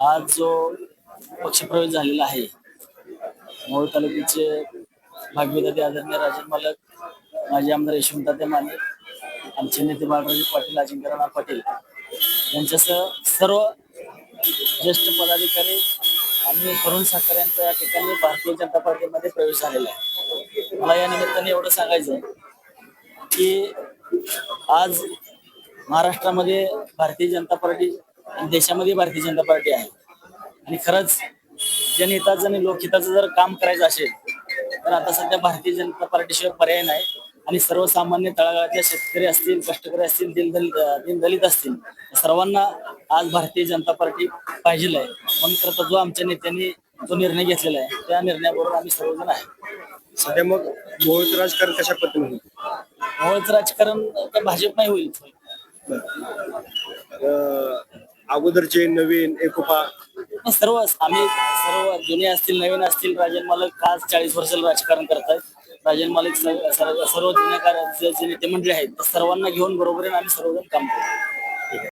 आज जो पक्षप्रवेश झालेला आहे मोहोळ तालुक्याचे भागविदाते आदरणीय राजन मालक माजी आमदार यशवंत माने आमचे नेते बाळराजे पाटील अजिंक्यराणा पाटील यांच्यासह सर्व ज्येष्ठ पदाधिकारी आणि तरुण यांचा या ठिकाणी भारतीय जनता पार्टीमध्ये प्रवेश झालेला आहे. मला या निमित्ताने एवढं सांगायचं की आज महाराष्ट्रामध्ये भारतीय जनता पार्टी आणि देशामध्ये भारतीय जनता पार्टी आहे. आणि खरंच जनहिताचं आणि लोकहिताचं जर काम करायचं असेल तर आता सध्या भारतीय जनता पार्टीशिवाय पर्याय नाही. आणि सर्वसामान्य तळागाळातले शेतकरी असतील कष्टकरी असतील दीनदलित दीनदलित असतील सर्वांना आज भारतीय जनता पार्टी पाहिजे आहे म्हणून करता जो आमच्या नेत्यांनी जो निर्णय घेतलेला आहे त्या निर्णयाबरोबर आम्ही सर्वजण आहे. सध्या मग मोहोळचं राजकारण कशा पद्धतीने होईल? मोहोळचं राजकारण भाजप नाही होईल. अगोदरचे नवीन एकोपा नाही, सर्व आम्ही सर्व जुने असतील नवीन असतील राजन मालक आज चाळीस वर्ष राजकारण करतायत. राजन मालक सर्व सर्व- जुन्या जे जे नेते मंडळी आहेत त्या सर्वांना घेऊन बरोबर आम्ही सर्वजण काम करतो